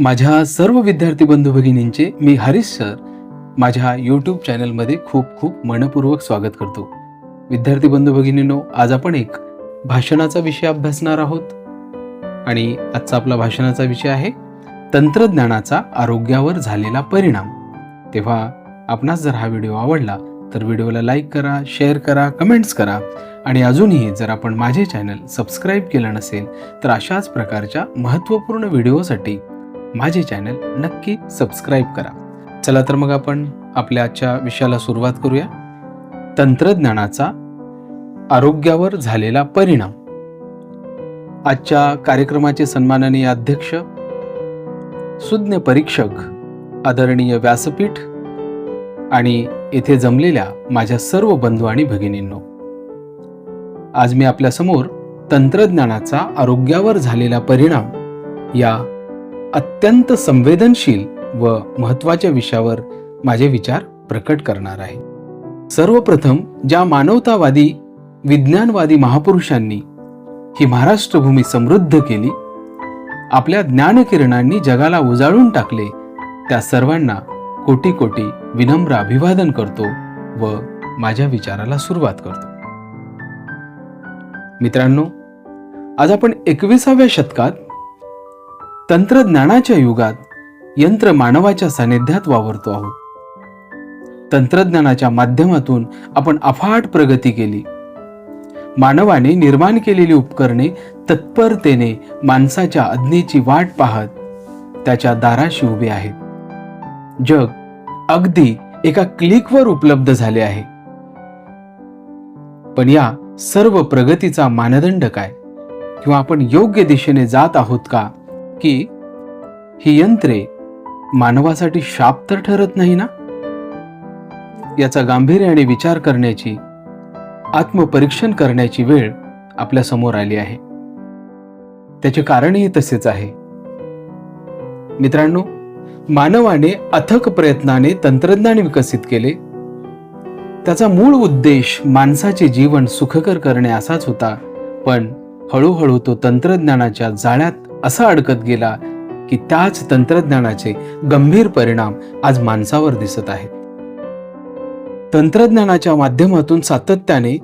माझ्या सर्व विद्यार्थी बंधू भगिनींचे मी हरीश सर माझ्या यूट्यूब चॅनलमध्ये खूप खूप मनपूर्वक स्वागत करतो. विद्यार्थी बंधू भगिनींनो आज आपण एक भाषणाचा विषय अभ्यासणार आहोत. आणि आजचा आपला भाषणाचा विषय आहे तंत्रज्ञानाचा आरोग्यावर झालेला परिणाम. तेव्हा आपणास जर हा व्हिडिओ आवडला तर व्हिडिओला लाईक करा शेअर करा कमेंट्स करा. आणि अजूनही जर आपण माझे चॅनल सबस्क्राईब केलं नसेल तर अशाच प्रकारच्या महत्त्वपूर्ण व्हिडिओसाठी माझे चॅनल नक्की सबस्क्राईब करा. चला तर मग आपण आपल्या आजच्या विषयाला सुरुवात करूया. तंत्रज्ञानाचा आरोग्यावर झालेला परिणाम. आजच्या कार्यक्रमाचे सन्माननीय अध्यक्ष सुज्ञ परीक्षक आदरणीय व्यासपीठ आणि येथे जमलेल्या माझ्या सर्व बंधू आणि भगिनींनो आज मी आपल्यासमोर तंत्रज्ञानाचा आरोग्यावर झालेला परिणाम या अत्यंत संवेदनशील व महत्त्वाच्या विषयावर माझे विचार प्रकट करणार आहे. सर्वप्रथम ज्या मानवतावादी विज्ञानवादी महापुरुषांनी ही महाराष्ट्रभूमी समृद्ध केली आपल्या ज्ञानकिरणांनी जगाला उजाळून टाकले त्या सर्वांना कोटी कोटी विनम्र अभिवादन करतो व माझ्या विचाराला सुरुवात करतो. मित्रांनो आज आपण एकविसाव्या शतकात तंत्रज्ञानाच्या युगात यंत्र मानवाच्या सानिध्यात वावरतो आहोत. तंत्रज्ञानाच्या माध्यमातून आपण अफाट प्रगती केली. मानवाने निर्माण केलेली उपकरणे तत्परतेने माणसाच्या आज्ञेची वाट पाहत त्याच्या दाराशी उभे आहेत. जग अगदी एका क्लिकवर उपलब्ध झाले आहे. पण या सर्व प्रगतीचा मानदंड काय? किंवा आपण योग्य दिशेने जात आहोत का? की ही यंत्रे मानवासाठी शाप तर ठरत नाही ना? याचा गांभीर्याने विचार करण्याची आत्मपरीक्षण करण्याची वेळ आपल्यासमोर आली आहे. त्याचे कारणही तसेच आहे. मित्रांनो मानवाने अथक प्रयत्नाने तंत्रज्ञान विकसित केले. त्याचा मूळ उद्देश माणसाचे जीवन सुखकर करणे असाच होता पण हळूहळू तो तंत्रज्ञानाच्या जाळ्यात असा अडकत गेला की त्याच तंत्रज्ञानाचे गंभीर परिणाम आज माणसावर दिसत आहेत. तंत्रज्ञानाच्या माध्यमातून सातत्याने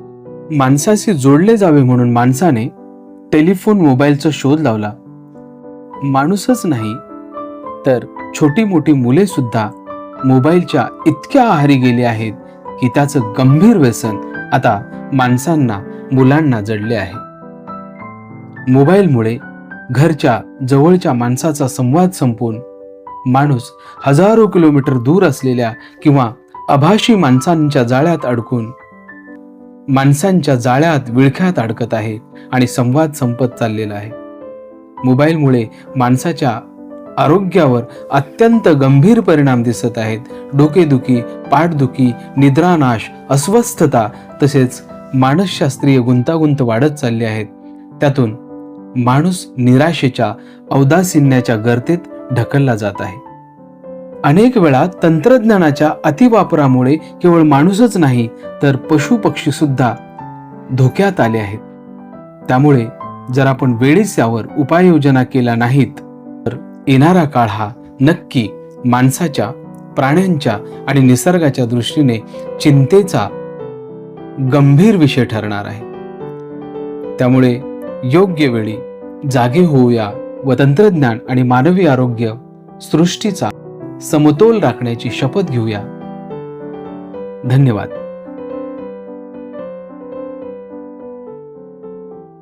माणसाशी जोडले जावे म्हणून माणसाने टेलिफोन मोबाईलचा शोध लावला. माणूसच नाही तर छोटी मोठी मुले सुद्धा मोबाईलच्या इतक्या आहारी गेली आहेत की त्याचं गंभीर व्यसन आता माणसांना मुलांना जडले आहे. मोबाईलमुळे घरच्या जवळच्या माणसाचा संवाद संपून माणूस हजारो किलोमीटर दूर असलेल्या किंवा अभाषी माणसांच्या जाळ्यात अडकून माणसांच्या जाळ्यात विळख्यात अडकत आहे आणि संवाद संपत चाललेला आहे. मोबाईलमुळे माणसाच्या आरोग्यावर अत्यंत गंभीर परिणाम दिसत आहेत. डोकेदुखी पाठदुखी निद्रानाश अस्वस्थता तसेच मानसशास्त्रीय गुंतागुंत वाढत चालले आहेत. त्यातून माणूस निराशेच्या औदासिन्याच्या गर्तेत ढकलला जात आहे. अनेक वेळा तंत्रज्ञानाच्या अतिवापरामुळे केवळ माणूसच नाही तर पशु पक्षी सुद्धा धोक्यात आले आहेत. त्यामुळे जर आपण वेळीच यावर उपाययोजना केल्या नाहीत तर येणारा काळ हा नक्की माणसाच्या प्राण्यांच्या आणि निसर्गाच्या दृष्टीने चिंतेचा गंभीर विषय ठरणार आहे. त्यामुळे योग्य वेळी जागे होऊया. व तंत्रज्ञान आणि मानवी आरोग्य सृष्टीचा समतोल राखण्याची शपथ घेऊया. धन्यवाद.